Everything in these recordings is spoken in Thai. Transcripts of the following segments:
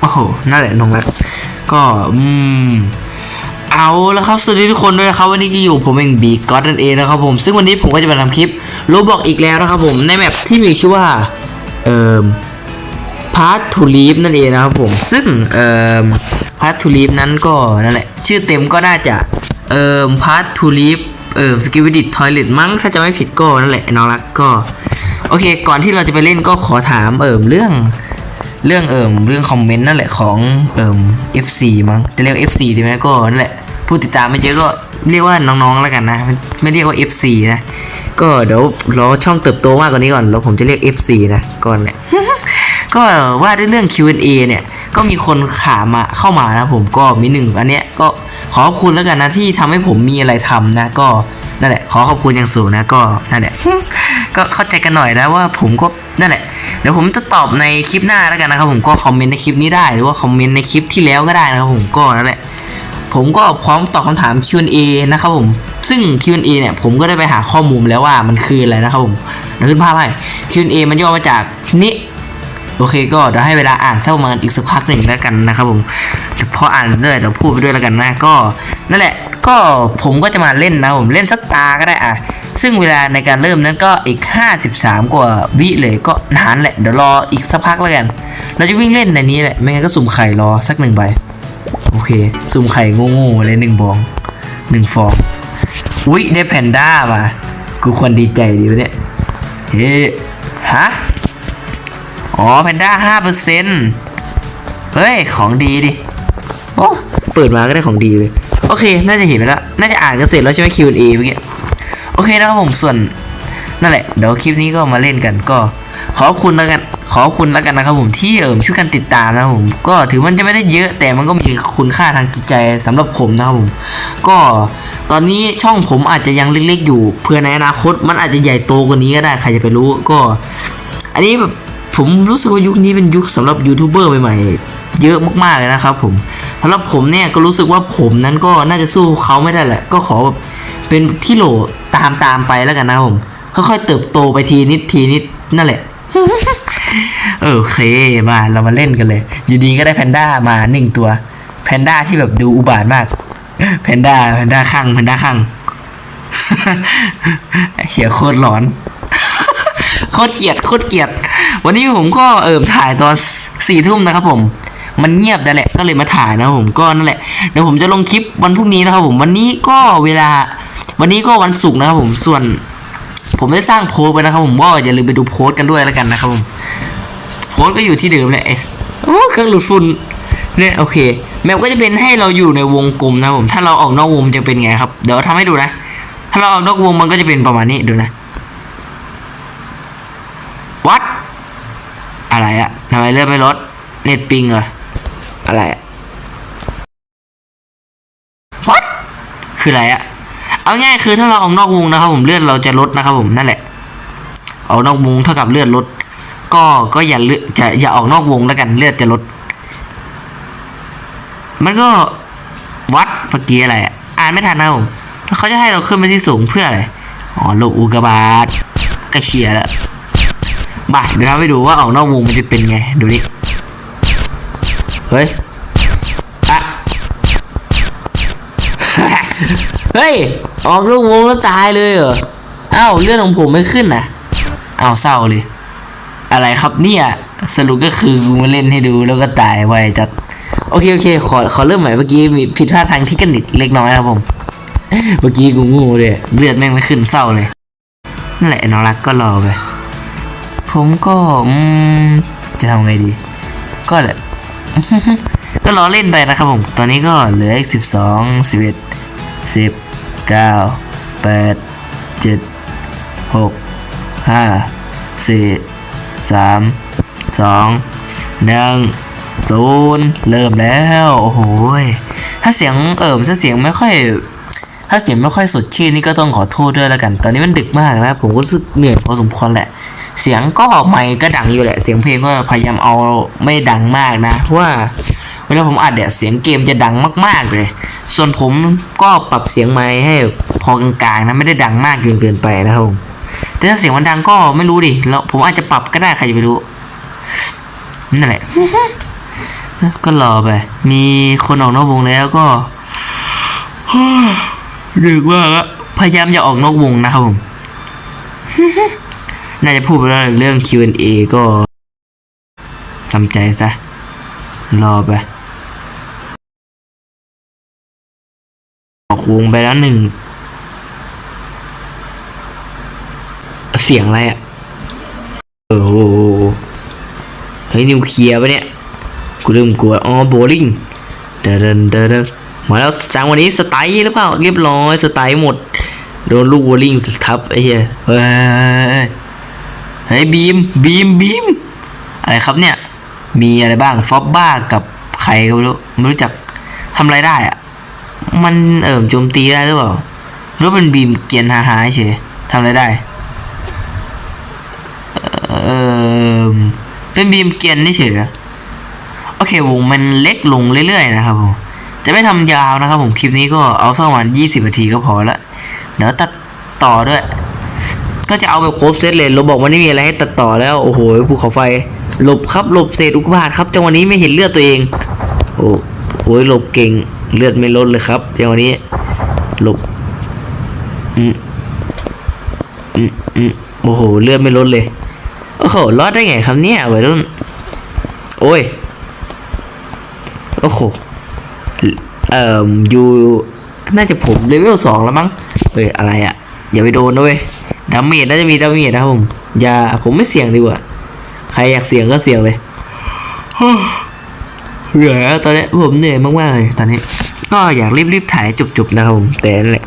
โอ้โหนั่นแหละน้องรัก ก็อืมเอาแล้วครับ สวัสดีทุกคนด้วยนะครับ วันนี้ก็อยู่ผมเองบีก็อตนั่นเองนะครับผมซึ่งวันนี้ผมก็จะมาทำคลิปโรบอกอีกแล้วนะครับผมในแมปที่มีชื่อว่า เอ่อ พาร์ททูลีฟนั่นเองนะครับผมซึ่งเอ่อพาร์ททูลีฟนั้นก็นั่นแหละชื่อเต็มก็น่าจะเอ่อพาร์ททูลีฟเอ่อสกิวิดิตทอยเลทมั้งถ้าจะไม่ผิดก็นั่นแหละน้องรักก็ โอเค ก่อนที่เราจะไปเล่นก็ขอถามเอ่อเรื่องเรื่องเอิมเรื่องคอมเมนต์นั่นแหละของเอิม FC มั้งจะเรียก FC ดีไหมก็นั่นแหละผู้ติดตามไม่เยอะก็เรียกว่าน้องๆแล้วกันนะไม่ไม่เรียกว่า FC นะก็เดี๋ยวรอช่องเติบโตมากกว่านี้ก่อนแล้วผมจะเรียก FC นะก่อนแหละ ก็ว่าด้วยเรื่อง Q&A เนี่ย ก็มีคนถามาเข้ามานะผมก็มีหนึ่งอันเนี้ยก็ขอขอบคุณแล้วกันนะที่ทำให้ผมมีอะไรทำนะ ก็นั่นแหละ ขอขอบคุณอย่างสูงนะก็นั่นแหละ ก็เข้าใจกันหน่อยนะว่าผมก็นั่นแหละเดี๋ยวผมจะตอบในคลิปหน้าแล้วกันนะครับผมก็คอมเมนต์ในคลิปนี้ได้หรือว่าคอมเมนต์ในคลิปที่แล้วก็ได้นะครับผมก็นั่นแหละผมก็พร้อมตอบคำถาม Q&A นะครับผม ซึ่ง Q&A เนี่ยผมก็ได้ไปหาข้อมูลแล้วว่ามันคืออะไรนะครับผมเดี๋ยวขึ้นภาพให้ Q&A มันย่อมาจากนี้ โอเคก็เดี๋ยวให้เวลาอ่านสักประมาณอีกสักพักหนึ่งแล้วกันนะครับผมเดี๋ยวพออ่านด้วยเดี๋ยวพูดไปด้วยแล้วกันนะก็นั่นแหละก็ผมก็จะมาเล่นนะผมเล่นสักตาก็ได้อะซึ่งเวลาในการเริ่มนั้นก็อีก 53 กว่าวิเลยก็นานแหละ เดี๋ยวรออีกสักพักแล้วกัน เราจะวิ่งเล่นในนี้แหละ ไม่งั้นก็สุ่มไข่รอสักหนึ่งใบ โอเค สุ่มไข่โง่ๆเลยหนึ่งบองหนึ่งฟอง อุ้ยได้แพนด้ามากูควรดีใจดีวะเนี่ย เฮ้ฮะ อ๋อแพนด้าห้าเปอร์เซ็นต์เฮ้ย ของดีดิ โอ้เปิดมาก็ได้ของดีเลย โอเค น่าจะเห็นไปแล้ว น่าจะอ่านกันเสร็จแล้วใช่ไหม Q&A เมื่อกี้ โอเคนะครับผม ส่วน นั่นแหละ เดี๋ยวคลิปนี้ก็มาเล่นกันก็ ขอบคุณแล้วกัน ขอบคุณแล้วกันนะครับผมที่เอิมช่วยกันติดตามนะครับผม ก็ถือมันจะไม่ได้เยอะ แต่มันก็มีคุณค่าทางจิตใจสำหรับผมนะครับผม ก็ตอนนี้ช่องผมอาจจะยังเล็กๆอยู่ เพื่อในอนาคตมันอาจจะใหญ่โตกว่านี้ก็ได้ ใครจะไปรู้ ก็ อันนี้แบบ ผมรู้สึกว่ายุคนี้เป็นยุคสำหรับยูทูบเบอร์ใหม่ๆ เยอะมากๆเลยนะครับผมสำหรับผมเนี่ยก็รู้สึกว่าผมนั้นก็น่าจะสู้เขาไม่ได้แหละ ก็ขอแบบเป็นที่โหลตามตามไปแล้วกันนะผมค่อยๆเติบโตไปทีนิดทีนิดนั่นแหละโอเคมาเรามาเล่นกันเลย อยู่ดีก็ได้แพนด้ามาหนึ่งตัว แพนด้าที่แบบดูอุบาทมาก แพนด้าแพนด้าข้างแพนด้าข้างเขียโคตรหลอน โคตรเกลียดโคตรเกลียด วันนี้ผมก็เอิมถ่ายตอนสี่ทุ่มนะครับผม มันเงียบแต่แหละก็เลยมาถ่ายนะผมก็นั่นแหละเดี๋ยวผมจะลงคลิปวันพรุ่งนี้นะครับผมวันนี้ก็เวลา วันนี้ก็วันศุกร์นะครับผมส่วน ผมได้สร้างโพสไปนะครับผมก็อย่าลืมไปดูโพสกันด้วยแล้วกันนะครับผมโพสก็อยู่ที่เดิมแหละเอสโอ้เครื่องหลุดฝุ่นเนี่ยโอเคแมปก็จะเป็นให้เราอยู่ในวงกลมนะครับผมถ้าเราออกนอกวงจะเป็นไงครับ เดี๋ยวทำให้ดูนะ ถ้าเราออกนอกวงมันก็จะเป็นประมาณนี้ดูนะวัด อะไรอะทำไมเลื่อนไม่ลด เน็ตปิงเหรอ อะไรอะวัดคืออะไรอะเอาง่ายคือถ้าเราออกนอกวงนะครับ ผมเลือนเราจะลดนะครับ ผมนั่นแหละออกนอกวงเท่ากับเลือนลด ก็ก็อย่าเลือจะอย่าออกนอกวงแล้วกันเลือดจะลด มันก็วัดเมื่อกี้อะไรอะอ่านไม่ทันนะผมเขาจะให้เราขึ้นไปที่สูงเพื่ออะไรอ๋อลบอุกกาบาตก็เชียร์แล้ว มาเดี๋ยวทำให้ดูว่าออกนอกวงมันจะเป็นไง ดูนี่เฮ้ยอะเฮ้ย ออกนอกวงแล้วตายเลยเหรออ้าวเลือดของผมไม่ขึ้นน่ะอ้าวเศร้าเลย อะไรครับเนี่ยสรุปก็คือกูมาเล่นให้ดูแล้วก็ตายไวจัดโอเคโอเค ขอขอเริ่มใหม่เมื่อกี้มีผิดพลาดทางเทคนิคเล็กน้อยครับผม เมื่อกี้กูงูเลยเลือดแม่งไม่ขึ้นเศร้าเลยนั่นแหละน้องรักก็รอไป ผมก็จะทำไงดี ก็แหละ ก็รอเล่นไปนะครับผม ตอนนี้ก็เหลืออีกสิบสองสิบเอ็ดสิบเก้าแปดเจ็ดหกห้าสี่สามสองหนึ่งศูนย์เริ่มแล้ว โอ้โหถ้าเสียงเอิมถ้าเสียงไม่ค่อย ถ้าเสียงไม่ค่อยสดชื่นนี่ก็ต้องขอโทษด้วยแล้วกัน ตอนนี้มันดึกมากนะ ผมก็รู้สึกเหนื่อยพอสมควรแหละ เสียงก็ไม่ก็ดังอยู่แหละ เสียงเพลงก็พยายามเอาไม่ดังมากนะเพราะว่าเวลาผมอัดเนี่ยเสียงเกมจะดังมาก ๆเลย ส่วนผมก็ปรับเสียงไมค์ให้พอกลางๆนะไม่ได้ดังมากจนเกินไปนะครับผมแต่ถ้าเสียงมันดังก็ไม่รู้ดิแล้วผมอาจจะปรับก็ได้ใครจะไปรู้นั่นแหละ ก็รอไป มีคนออกนอกวงแล้วก็ดึกว่ากพยายามอย่าออกนอกวงนะครับผม น่าจะพูดไปแล้วเรื่อง Q&A ก็ทำใจซะ รอไปออกวงไปแล้วหนึ่ง เสียงอะไรอะโอ้โหเฮ้ยนิวเคลียร์ปะเนี่ย กูเริ่มกลัว อ๋อโบลิ่งเดินเดินเดินเดินมาแล้วจังวันนี้สไตล์หรือเปล่า เรียบร้อย สไตล์หมด โดนลูกโบลิ่งทับไอ้เหี้ยเฮ้ย เฮ้ยบีมบีมบีมอะไรครับเนี่ย มีอะไรบ้างฟอบบ้ากับใครก็ไม่รู้ไม่รู้จักทำอะไรได้อะมันเอิ่มโจมตีได้หรือเปล่าหรือเป็นบีมเกียนหาหายเฉยทำอะไรได้เออเป็นบีมเกียนนี่เฉยโอเควงมันเล็กลงเรื่อยๆนะครับผมจะไม่ทำยาวนะครับผมคลิปนี้ก็เอาสักประมาณยี่สิบนาทีก็พอละเดี๋ยวตัดต่อด้วย ก็จะเอาแบบครบเซตเลยเราบอกว่าไม่มีอะไรให้ตัดต่อแล้วโอ้โหภูเขาไฟหลบครับหลบเศษอุกกาบาตครับจังหวะนี้ไม่เห็นเลือดตัวเอง โอ้โหหลบเก่งเลือดไม่ลดเลยครับจังหวะนี้หลบอืมอืมอืมโอ้โหเลือดไม่ลดเลยโอ้โหรอดได้ไงครับเนี่ยวัยรุ่นโอ้ยโอ้โหเอ่ออยู่น่าจะผมเลเวลสองแล้วมั้งเฮ้ยอะไรอะ่ะอย่าไปโดนนะเว้ย ดาเมจน่าจะมีดาเมจนะครับผมอย่าผมไม่เสี่ยงดีกว่า ใครอยากเสี่ยงก็เสี่ยงเลยเหนื่อยแล้วตอนนี้ผมเหนื่อยมากๆเลยตอนนี้ก็อยากรีบๆถ่ายให้จบๆนะครับผมแต่นั่นแหละ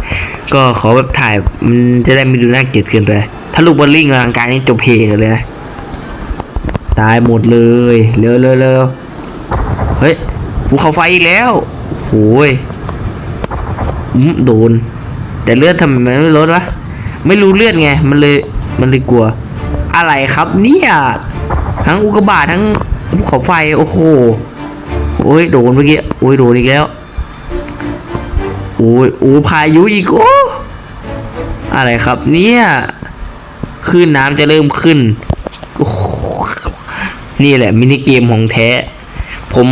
ก็ขอแบบถ่ายมันจะได้ไม่ดูน่าเกลียดเกินไปถ้าลูกบอลลิงอลังการนี่จบเพลงเลยนะตายหมดเลยเร็วเร็วเร็วเฮ้ยภูเขาไฟอีกแล้วโอ้ยอืมโดน แต่เลือดทำไมมันไม่ลดวะ ไม่รู้เลือดไง มันเลยมันเลยกลัว อะไรครับเนี่ยทั้งอุกกาบาตทั้งภูเขาไฟโอ้โหโอ้ยโดนเมื่อกี้โอ้ยโดนอีกแล้วโอ้ยโอ้พายุอีกโอ้อะไรครับ เนี่ยขึ้นน้ำจะเริ่มขึ้นนี่แหละมินิเกมของแท้ ผม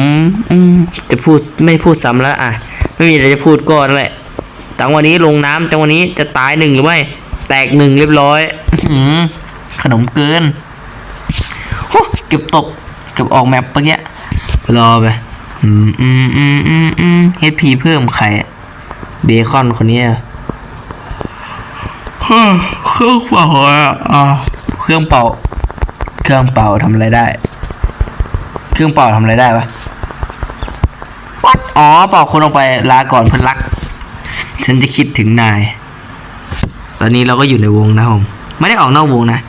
จะพูดไม่พูดซ้ำแล้วอะ ไม่มีอะไรจะพูดก็นั่นแหละจังวันนี้ลงน้ำจังวันนี้จะตายหนึ่งหรือไม่ แตกหนึ่งเรียบร้อยอื้อหือขนมเกินโอ้เก็บตก เก็บออกแมปเมื่อกี้รอไปอืมอืมอืมอืมอืมเฮดพีเพิ่มไข่เบคอนคนเนี้ยเครื่องเป่าอะเครื่องเป่า เครื่องเป่าทำอะไรได้ เครื่องเป่าทำอะไรได้ปะวัดอ๋อเป่าคนออกไปลาก่อนเพื่อนรัก ฉันจะคิดถึงนาย ตอนนี้เราก็อยู่ในวงนะผมไม่ได้ออกนอกวงนะ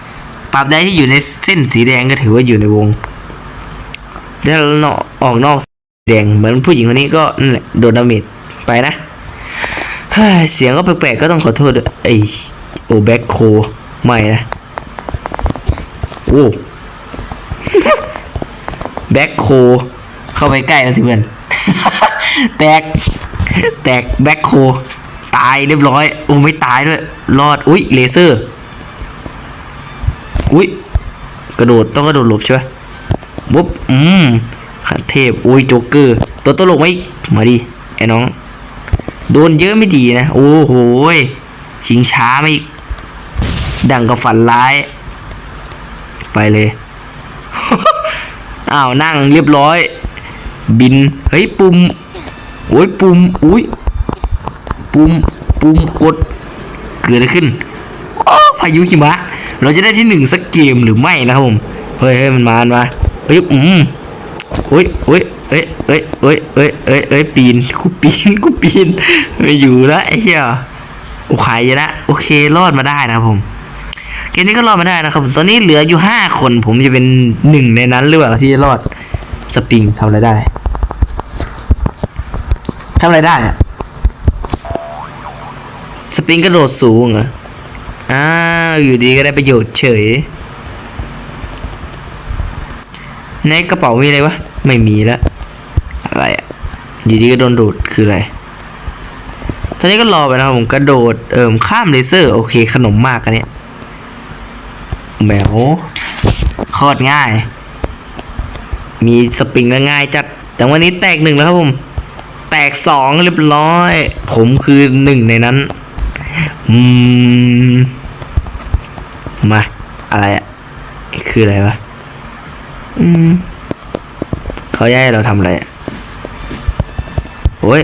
ปรับใดที่อยู่ในเส้นสีแดงก็ถือว่าอยู่ในวงถ้าเราเนาะออกนอกแดงเหมือนผู้หญิงคนนี้ก็นั่นแหละโดนดาเมจไปนะเสียงก็แปลกๆก็ต้องขอโทษไอโอแบ็คโคไม่นะโอ้แบ็คโคเข้าไปใกล้แล้วสิเพื่อนแตกแตกแบ็คโค ตายเรียบร้อยโอ้ไม่ตายด้วยรอดอุ้ยเลเซอร์อุ้ยกระโดดต้องกระโดดหลบใช่ไหมบุ๊บอืมขันเทพอุ้ยโจ๊กเกอร์ตัวตลกไหมมาดิไอ้น้อง โดนเยอะไม่ดีนะ โอ้โหชิงช้าไม่ดังกับฝันร้าย ไปเลยอ้าวนั่งเรียบร้อย บิน เฮ้ยปุ่มโอ้ยปุ่มอุ้ย ปุ่มปุ่มกดเกิดอะไรขึ้นโอ้พายุหิมะ เราจะได้ที่หนึ่งสักเกมหรือไม่นะครับผมเฮ้ยเฮ้ยมันมามันมาเฮ้ยอืมเฮ้ยเฮ้ยเฮ้ยเฮ้ยเฮ้ยเฮ้ยเฮ้ยเฮ้ยปีนกูปีนกูปีนไม่อยู่แล้วไอ้เหี้ยโอเคนะโอเครอดมาได้นะครับผมเกมนี้ก็รอดมาได้นะครับผมตอนนี้เหลืออยู่ห้าคน ผมจะเป็นหนึ่งในนั้นหรือเปล่าที่จะรอดสปริงทำอะไรได้ทำอะไรได้อะ ปริงกระโดดสูงเหรออ้าวอยู่ดีก็ได้ประโยชน์เฉย ในกระเป๋ามีอะไรวะ ไม่มีล้วอะไรอะอยู่ดีก็โดนดูดคืออะไร ตอนนี้ก็รอไปนะครับผมกระโดดเอิมข้ามเลเซอร์ โอเค ขนมมากอันเนี้ยแหมวคตรง่าย มีสปริงแล้วง่ายจัด แต่วันนี้แตกหนึ่งแล้วครับผม แตกสองเรียบร้อย ผมคือหนึ่งในนั้น อืม มา อะไรอะคืออะไรวะ อืม เขาจะให้เราทำอะไรอะโอ้ย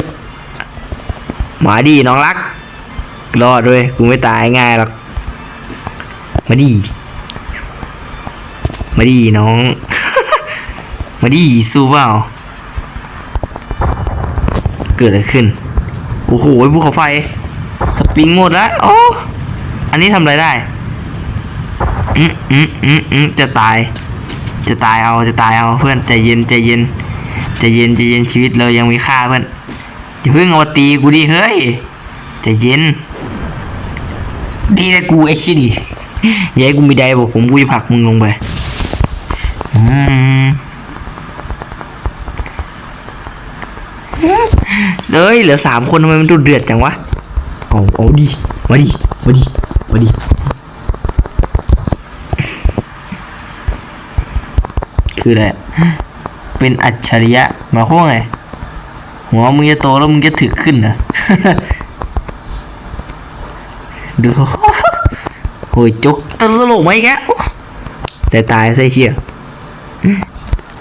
มาดีน้องรัก รอดด้วยกูไม่ตายง่ายหรอก มาดี มาดีน้อง มาดีสู้เปล่า เกิดอะไรขึ้น โอ้โหภูเขาไฟ สปริงหมดล้วโอ้อันนี้ทำอะไรได้ อืมอืมอืมอืมจะตาย จะตายเอา จะตายเอาเพื่อนใจเย็นใจเย็นใจเย็นใจเย็นชีวิตเรายังมีค่าเพื่อนอย่าเพิ่งเอาตีกูดิเฮ้ยใจเย็นดีแต่กูไอ้ชิดิยาให้กูมีใดบอกผมกูจะผลักมึงลงไปอืมเอ้ยเหลือสามคนทำไมมันดูเดือดจังวะ เอาเอาดิมาดิมาดิมาดิคืออะไรเป็นอัจฉริยะมายความว่าไงหัวมึงจะโตแล้วมึงจะถึกขึ้นนะดูโหยจุกตลกไหมแกแต่ตายใส่เชี่ย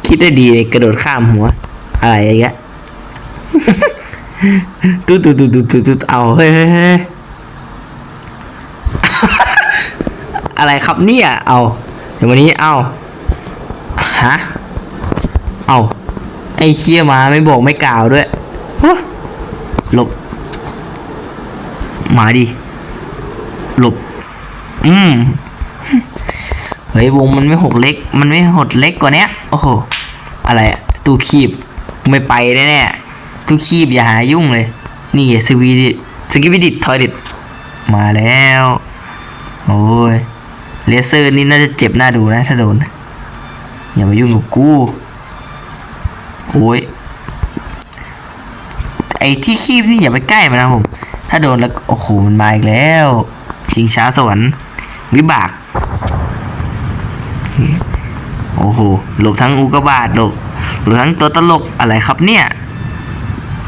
คิดได้ดีกระโดดข้ามหัว อะไรอย่างเงี้ย ตุ๊ดตุ๊ดตุ๊ดตุ๊ดตุ๊ดเอาเฮ้ยเฮ้ยเฮ้อะไรครับเนี่ย เอาเดี๋ยววันนี้เอาฮะเอาไอ้เคี้ยมาไม่บอกไม่กล่าวด้วยหลบมาดิหลบ อืมเฮ้ยวงมันไม่หกเล็ก มันไม่หดเล็กกว่านี้โอ้โห อะไรอะตู้คีบไม่ไปแน่ๆ ตู้คีบอย่าหายุ่งเลย นี่สวีดิสกิบิดิทอยดิตมาแล้ว โอ้ยเลเซอร์นี่น่าจะเจ็บหน้าดูนะ ถ้าโดน อย่ามายุ่งกับกูโอ้ยไอ้ที่คีบนี่อย่าไปใกล้มันนะผม ถ้าโดนแล้วโอ้โหมันมาอีกแล้วชิงช้าสวรรค์วิบากโอ้โหหลบทั้งอุกบาตหลบหลบทั้งตัวตลกอะไรครับเนี่ย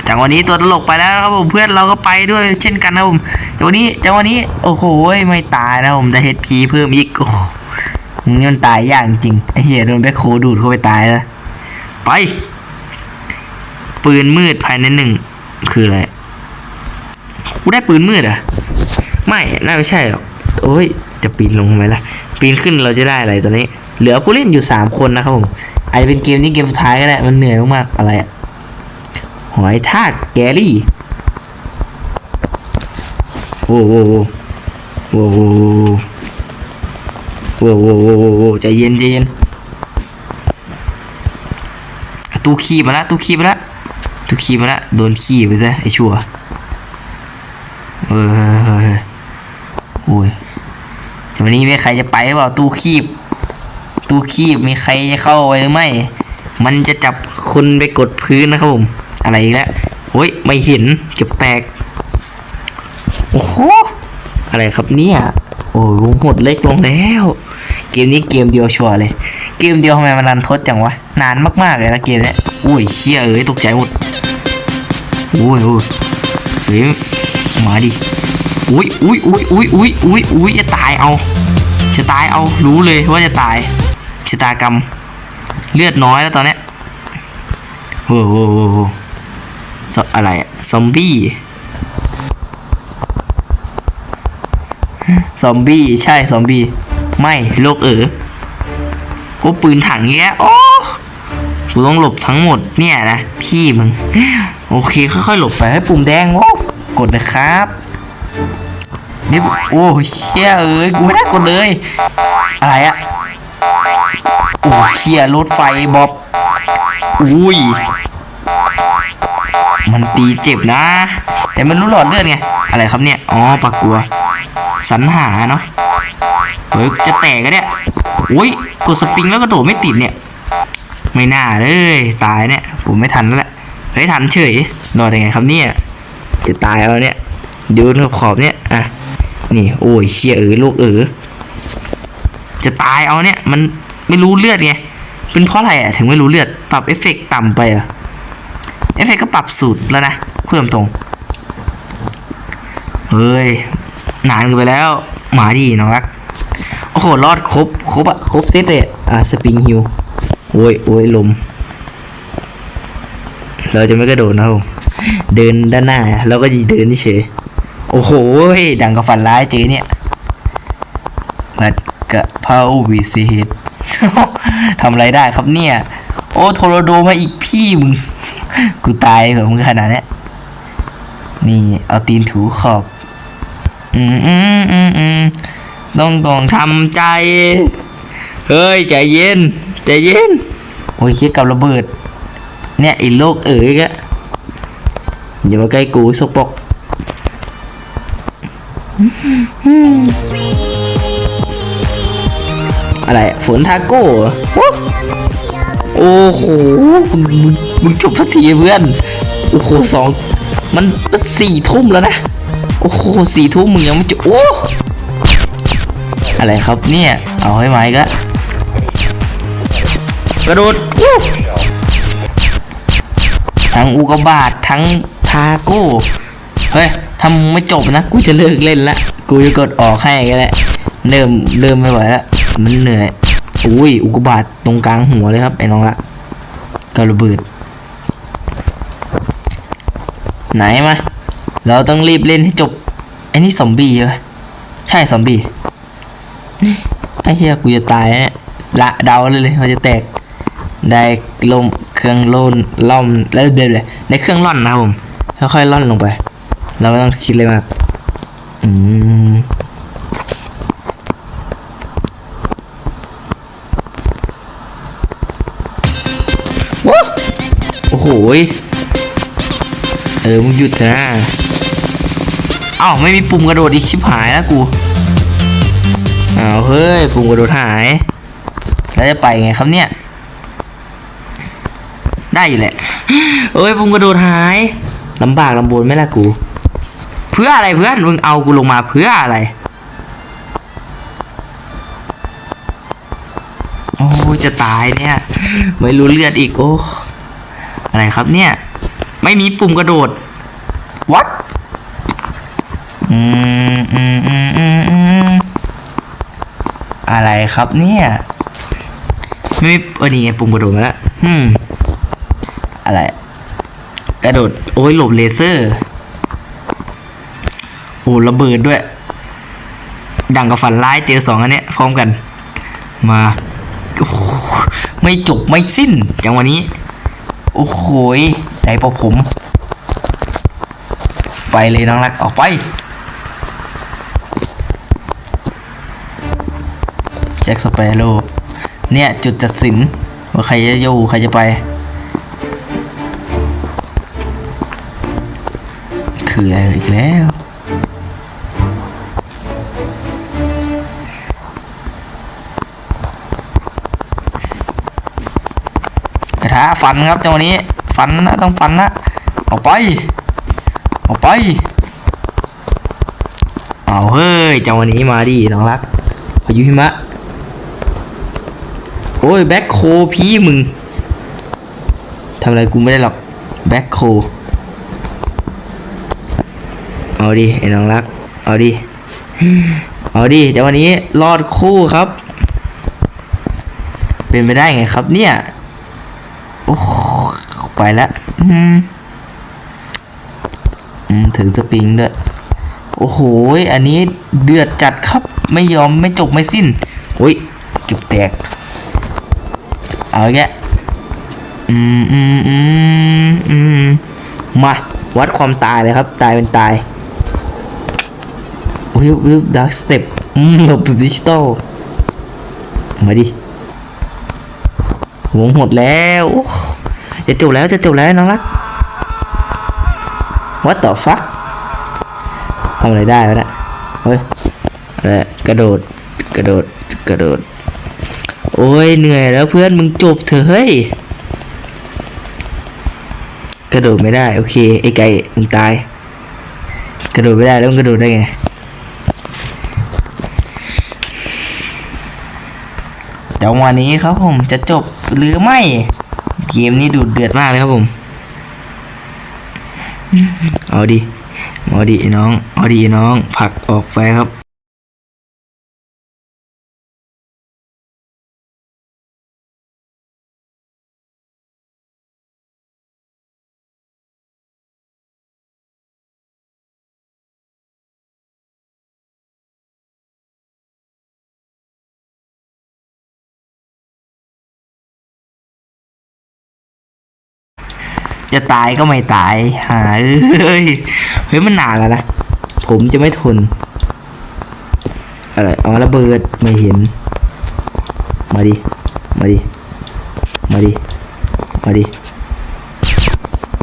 จากวันนี้ตัวตลกไปแล้วครับผมเพื่อนเราก็ไปด้วยเช่นกันนะผมจากวันนี้จากวันนี้โอ้โหไม่ตายนะผมแต่เฮดพีเพิ่มอีกโอ้โหมึงนี่มันตายยากจริงไอ้เหี้ยโดนแบคโคดูดเข้าไปตายแล้วไป ปืนมืดภายในหนึ่งคืออะไรกูได้ปืนมืดเหรอะไม่น่าไม่ใช่หรอกโอ้ยจะปีนลงทำไมล่ะปีนขึ้นเราจะได้อะไรตอนนี้ เหลือผู้เล่นอยู่สามคนนะครับผมอาจจะเป็นเกมนี้เกมสุดท้ายก็ได้มันเหนื่อยมากๆอะไรอะ หอยทากแกรี่โอ้โหโอ้โหโอ้โหโอ้โหโอ้โหโอ้โหใจเย็นใจเย็นตู้ขี้มาละตู้ขี้มาละตู้ขี้มาละโดนขี้ไปซะไอชัวเออโอ้ยวันนี้ไม่ใครจะไปหรือเปล่าตู้คีบ ตู้คีบมีใครจะเข้าไปหรือไม่ มันจะจับคนไปกดพื้นนะครับผม อะไรอีกแล้วโอ้ยไม่เห็นเก็บแตก โอ้โห อะไรครับเนี่ย โอ้ยวงหดเล็กลงแล้ว เกมนี้เกมเดียวชัวร์เลย เกมเดียวทำไมมันรันทดจังวะ นานมากๆเลยนะเกมเนี้ยอุ้ยเชี่ยเอ้ยตกใจหมดโอ้ยโอ้ยเฮ้ยมาดิอุ้ยอุ้ยอุ้ยอุ้ยอุ้ยอุ้ยอุ้ยจะตายเอา จะตายเอารู้เลยว่าจะตายชะตากรรม เลือดน้อยแล้วตอนเนี้ยโอ้โหโอะไรซอมบี้ซอมบี้ใช่ซอมบี้ไม่โลกเออโอ้ปืนถังเงี้ยโอ้กูต้องหลบทั้งหมดเนี่ยนะพี่มึง โอเคค่อยๆหลบไปให้ปุ่มแดงโอ้กดเลยครับนี่โอ้เชี่ยเอ้ยกูไม่ได้กดเลย อะไรอะโอ้เชี่ยรถไฟบ๊อบอุ้ย มันตีเจ็บนะ แต่มันรู้หลอดเลือดไง อะไรครับเนี่ย อ๋อปากกลัวสรรหาเนาะ เฮ้ย จะแตกกันเนี่ยอุ้ย กดสปริงแล้วกระโดดไม่ติดเนี่ย ไม่น่าเลย ตายเนี่ย ผมไม่ทันแล้วแหละฮ้ย ทันเฉยรอดยังไงครับเนี่ย จะตายแล้วเนี่ยดูขอบขอบเนี่ย อะ นี่ โอ้ย เชี่ยเออลูกเออจะตายเอาเนี่ย มันไม่รู้เลือดไง เป็นเพราะอะไรอะ ถึงไม่รู้เลือด ปรับเอฟเฟกต์ต่ำไปอะ เอฟเฟกก็ปรับสูตรแล้วนะเพิ่มตรง เฮ้ยนานกินไปแล้ว หมาดีน้องรัก โอ้โห รอดครบ ครบอะครบเซตเลยอะสปริงฮิวโอ้ยโอ้ยลม เราจะไม่กระโดดนะผมเดินด้านหน้า แล้วก็เดินเฉยโอ้โห ดังกับฝันร้ายเจ๊เนี่ยบัดกะเพราวิเศษทำไรได้ครับเนี่ย โอ้โทรโดมาอีกพี่มึง กูตายเหรอมึงขนาดนี้นี่ เอาตีนถูขอบ อืมอืมอืมอืมต้องต้องทำใจ เฮ้ย ใจเย็น ใจเย็น โอ้ยคิดกับระเบิด เนี่ยอ้โลกเอ๋ยกะอย่ามาใกล้กูสกปรกอะไร ฝนทาโก้เหรอโอ้โอ้โหมึง มึงจบสักทีเพื่อนโอ้โหสองมันมันสี่ทุ่มแล้วนะโอ้โหสี่ทุ่มมึงยังไม่จบโอ้อะไรครับเนี่ย เอาให้ไหมก็กระโดดทั้งอุกบาตทั้งทาโก้เฮ้ยถ้ามึงไม่จบนะ กูจะเลิกเล่นละ กูจะกดออกให้ก็ได้เริ่มเริ่มไม่ไหวแล้วมันเหนื่อยอุ้ยอุกบาตตรงกลางหัวเลยครับไอ้น้องละกระเบิด ไหนมา เราต้องรีบเล่นให้จบ ไอ้นี่ซอมบี้เหรอใช่ซอมบี้ไอ้เหี้ยกูจะตายเนี่ยละเดาเลยเลยว่าจะแตก ได้ลมเครื่องล่นล่อมแล้วเดินเลยในเครื่องร่อนนะผมค่อยๆร่อนลงไป เราไม่ต้องคิดเลยมากอืมโอ้โห ออมึงหยุดเถอะนะอ้าวไม่มีปุ่มกระโดดอีกชิบหายแล้วกูอ้าวเฮ้ยปุ่มกระโดดหายแล้วจะไปไงครับเนี่ยได้อยู่แหละเอ้ยปุ่มกระโดดหายลำบากลำบนไหมล่ะกู เพื่ออะไรเพื่อนมึงเอากูลงมาเพื่ออะไรโอ้ยจะตายเนี่ย ไม่รู้เลือดอีกโอ้อะไรครับเนี่ย ไม่มีปุ่มกระโดด what อืมอืมอืมอืมอืมอะไรครับเนี่ยไม่มีเออนี่ไงปุ่มกระโดดมาแล้วอืมอะไร กระโดด โอ้ยหลบเลเซอร์โอ้ระเบิดด้วย ดังกับฝันร้ายเจอสองอันเนี้ยพร้อมกัน มาโอ้โหไม่จบไม่สิ้นจังวันนี้ โอ้โหย ใจพอผม ไฟเลยน้องรักออกไป แจ็คสเปโร่เนี่ย จุดตัดสิน ว่าใครจะอยู่ ใครจะไป คืออะไรอีกแล้วกระทะฟันครับจังหวะนี้ ฟันนะต้องฟันนะออกไปออกไปเอาเฮ้ยจังวะนี้มาดิน้องรักพายุหิมะโอ้ยแบ็คโคพี่มึงทำอะไรกูไม่ได้หรอกแบ็คโคเอาดิไอ้น้องรัก เอาดิ เอาดิจังวะนี้รอดคู่ครับ เป็นไปได้ไงครับเนี่ย โอ้โห ไปแล้วอืมอืมถึงสปริงด้วย โอ้โห อันนี้เดือดจัดครับ ไม่ยอมไม่จบไม่สิ้นโอ้ยจุกแตก เอาแกแล้วอืมอืมอืมอืมมา วัดความตายเลยครับ ตายเป็นตายโอ้ยวิบดักสเต็ปอืมแบบดิจิตอลมาดิวงหมดแล้วโอ้ จะจบแล้วจะจบแล้วน้องรัก What the fuck ทำอะไรได้วะเนี่ยเฮ้ยอะไรกระโดดกระโดดกระโดด โอ้ยเหนื่อยแล้วเพื่อนมึงจบเถอะเฮ้ยกระโดดไม่ได้โอเคไอ้ไก่มึงตาย กระโดดไม่ได้แล้วมึงกระโดดได้ไงเดี๋ยววันนี้ครับผมจะจบหรือไม่ เกมนี้ดูเดือดมากเลยครับผม เอาดิ เอาดิไอ้น้อง เอาดิไอ้น้องผลักออกไฟครับ จะตายก็ไม่ตายหาเอ้ยเฮ้ยมันหนาแล้วนะ ผมจะไม่ทน อะไร อ๋อระเบิดไม่เห็น มาดิ มาดิ มาดิ มาดิ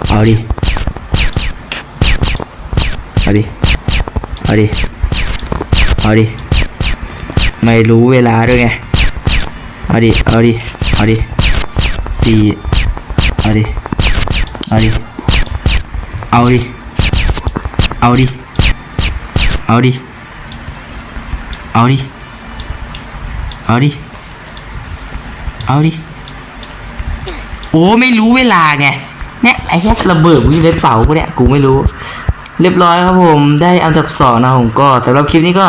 เอาดิ เอาดิ เอาดิ เอาดิ ไม่รู้เวลาด้วยไง เอาดิ เอาดิ เอาดิสี่เอาดิ เอาดิ เอาดิ เอาดิ เอาดิ เอาดิ เอาดิ เอาดิ โอ้ไม่รู้เวลาไง เนี่ยไอ้แค่ระเบิดมึงอยู่ในเป๋ากูเนี่ยกูไม่รู้ เรียบร้อยครับผมได้อันดับสองนะผมก็สำหรับคลิปนี้ก็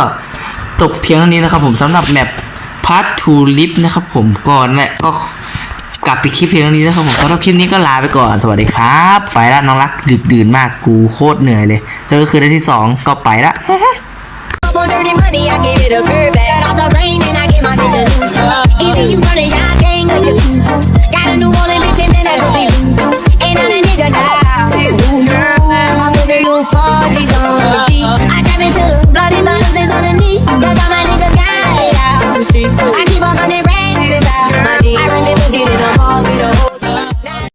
จบเพียงเท่านี้นะครับผมสำหรับแมปพาร์ททูลิฟนะครับผมก่อนแหละก็ กลับไปคลิปเพียงเท่านี้นะครับผมสำหรับคลิปนี้ก็ลาไปก่อนสวัสดีครับไปละน้องรักดึกดื่นมากกูโคตรเหนื่อยเลยเจอคือได้ที่สองก็ไปละ dirty money, I give it a bird back. Got off the rain and I get my bitch a new Either you running y'all gang or you super. Got a new one and bitch and then I could be looped. Ain't on a nigga now. Ooh, girl, I'm giving you four G's on the key. I dive into the bloody bottoms that's on the knee. Cause all my niggas got it out on the street. I keep on running.